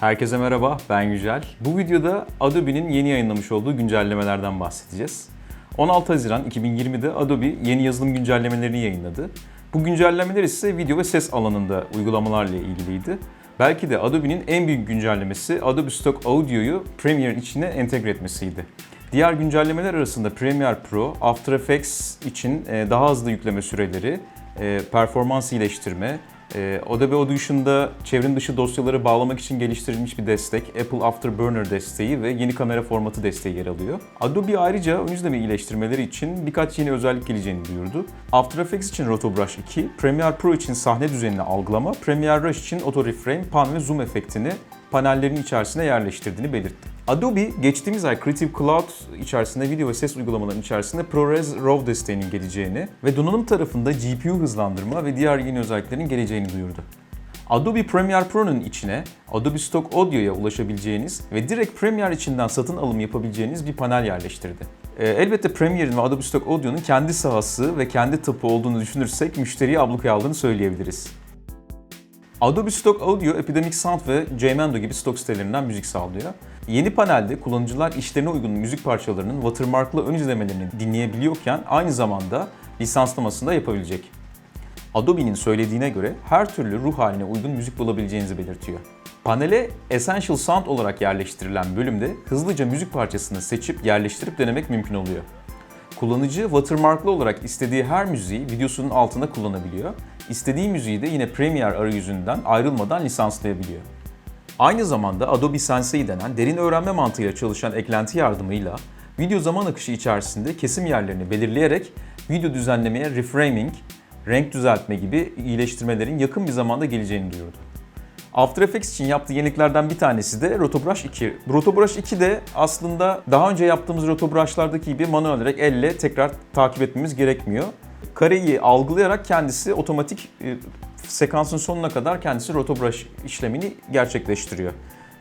Herkese merhaba, ben Yücel. Bu videoda Adobe'nin yeni yayınlamış olduğu güncellemelerden bahsedeceğiz. 16 Haziran 2020'de Adobe yeni yazılım güncellemelerini yayınladı. Bu güncellemeler ise video ve ses alanında uygulamalarla ilgiliydi. Belki de Adobe'nin en büyük güncellemesi Adobe Stock Audio'yu Premiere'in içine entegre etmesiydi. Diğer güncellemeler arasında Premiere Pro, After Effects için e, daha hızlı yükleme süreleri, e, performans iyileştirme, e, Adobe Audition'da çevrim dışı dosyaları bağlamak için geliştirilmiş bir destek, Apple Afterburner desteği ve yeni kamera formatı desteği yer alıyor. Adobe ayrıca ön izleme iyileştirmeleri için birkaç yeni özellik geleceğini duyurdu. After Effects için Rotobrush 2, Premiere Pro için sahne düzenini algılama, Premiere Rush için Auto Reframe, Pan ve Zoom efektini panellerin içerisine yerleştirdiğini belirtti. Adobe geçtiğimiz ay Creative Cloud içerisinde video ve ses uygulamalarının içerisinde ProRes RAW desteğinin geleceğini ve donanım tarafında GPU hızlandırma ve diğer yeni özelliklerin geleceğini duyurdu. Adobe Premiere Pro'nun içine Adobe Stock Audio'ya ulaşabileceğiniz ve direkt Premiere içinden satın alım yapabileceğiniz bir panel yerleştirdi. Ee, elbette Premiere'in ve Adobe Stock Audio'nun kendi sahası ve kendi tapu olduğunu düşünürsek müşteriyi ablukaya aldığını söyleyebiliriz. Adobe Stock Audio, Epidemic Sound ve Jamendo gibi stok sitelerinden müzik sağlıyor. Yeni panelde kullanıcılar işlerine uygun müzik parçalarının watermarklı ön izlemelerini dinleyebiliyorken aynı zamanda lisanslamasını da yapabilecek. Adobe'nin söylediğine göre her türlü ruh haline uygun müzik bulabileceğinizi belirtiyor. Panele Essential Sound olarak yerleştirilen bölümde hızlıca müzik parçasını seçip yerleştirip denemek mümkün oluyor. Kullanıcı watermarklı olarak istediği her müziği videosunun altında kullanabiliyor. İstediği müziği de yine Premiere arayüzünden ayrılmadan lisanslayabiliyor. Aynı zamanda Adobe Sensei denen derin öğrenme mantığıyla çalışan eklenti yardımıyla video zaman akışı içerisinde kesim yerlerini belirleyerek video düzenlemeye reframing, renk düzeltme gibi iyileştirmelerin yakın bir zamanda geleceğini duyurdu. After Effects için yaptığı yeniliklerden bir tanesi de Rotobrush 2. Rotobrush 2 de aslında daha önce yaptığımız Rotobrush'lardaki gibi manuel olarak elle tekrar takip etmemiz gerekmiyor. Kareyi algılayarak kendisi otomatik e, sekansın sonuna kadar kendisi Rotobrush işlemini gerçekleştiriyor.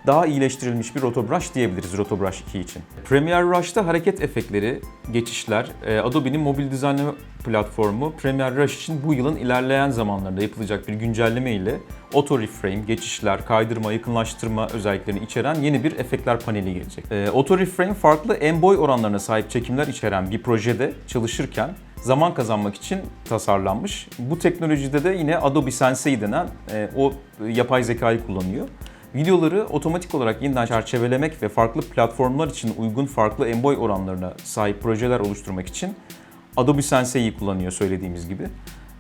Daha iyileştirilmiş bir Rotobrush diyebiliriz Rotobrush 2 için. Premiere Rush'ta hareket efektleri, geçişler, e, Adobe'nin mobil düzenleme platformu Premiere Rush için bu yılın ilerleyen zamanlarında yapılacak bir güncelleme ile Auto Reframe, geçişler, kaydırma, yakınlaştırma özelliklerini içeren yeni bir efektler paneli gelecek. E, Auto Reframe farklı en boy oranlarına sahip çekimler içeren bir projede çalışırken zaman kazanmak için tasarlanmış. Bu teknolojide de yine Adobe Sensei denen e, o yapay zekayı kullanıyor. Videoları otomatik olarak yeniden çerçevelemek ve farklı platformlar için uygun farklı en boy oranlarına sahip projeler oluşturmak için Adobe Sensei'yi kullanıyor söylediğimiz gibi.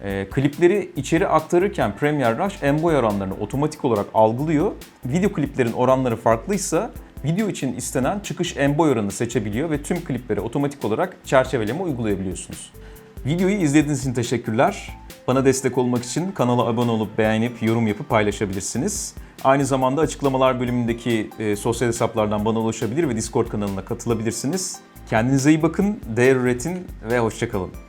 E, klipleri içeri aktarırken Premiere Rush en boy oranlarını otomatik olarak algılıyor. Video kliplerin oranları farklıysa video için istenen çıkış en boy oranını seçebiliyor ve tüm kliplere otomatik olarak çerçeveleme uygulayabiliyorsunuz. Videoyu izlediğiniz için teşekkürler. Bana destek olmak için kanala abone olup beğenip yorum yapıp paylaşabilirsiniz. Aynı zamanda açıklamalar bölümündeki e, sosyal hesaplardan bana ulaşabilir ve Discord kanalına katılabilirsiniz. Kendinize iyi bakın, değer üretin ve hoşçakalın.